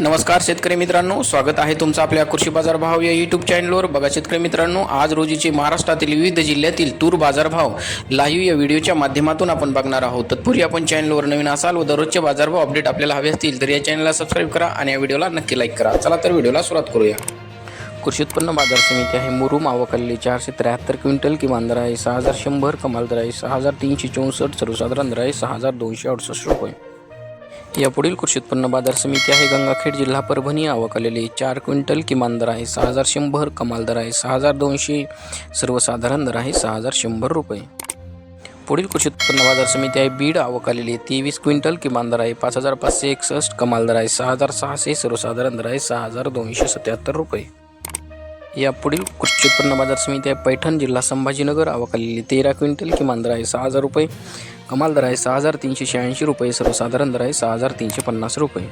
नमस्कार शेतकरी मित्रांनो स्वागत आहे तुमचं आपल्या कृषी बाजार भाव या यूट्यूब चॅनलवर बघा शेतकरी मित्रांनो आज रोजीचे महाराष्ट्रातील विविध जिल्ह्यातील तूर बाजारभाव लाईव्ह या व्हिडिओच्या माध्यमातून आपण बघणार आहोत. तत्पूर्वी आपण चॅनलवर नवीन असाल व दररोजचे बाजारभाव अपडेट आपल्याला हवे असतील तर या चॅनलला सबस्क्राईब करा आणि या व्हिडिओला नक्की लाईक करा. चला तर व्हिडिओला सुरुवात करूया. कृषी उत्पन्न बाजार समिती आहे मुरुम मावकल्ली चारशे त्र्याहत्तर क्विंटल किमान दर आहे सहा हजार शंभर कमाल दर आहे सहा हजार तीनशे चौसष्ट सर्वसाधारण दर आहे सहा हजार दोनशे अडुसष्ट रुपये. यापुढील कृषी उत्पन्न बाजार समिती आहे गंगाखेड जिल्हा परभणी. आवक आलेली चार क्विंटल किमान दर आहे सहा हजार शंभर कमाल दर आहे सहा हजार दोनशे सर्वसाधारण दर आहे सहा हजार शंभर रुपये. पुढील कृषी उत्पन्न बाजार समिती आहे बीड. आवक आलेली आहे तेवीस क्विंटल किमान दर आहे पाच हजार पाचशे एकसष्ट कमाल दर आहे सहा हजार सहाशे सर्वसाधारण दर आहे सहा हजार दोनशे सत्याहत्तर रुपये. यापुढील कृषी उत्पन्न बाजार समिती आहे. पैठण जिल्हा संभाजीनगर आवक तेरा क्विंटल किमान दर आहे सहा हजार रुपये. कमाल दर आहे सहा हजार तीनशे शहाऐंशी रुपये. सर्वसाधारण दर आहे सहा हजार तीनशे पन्नास रुपये.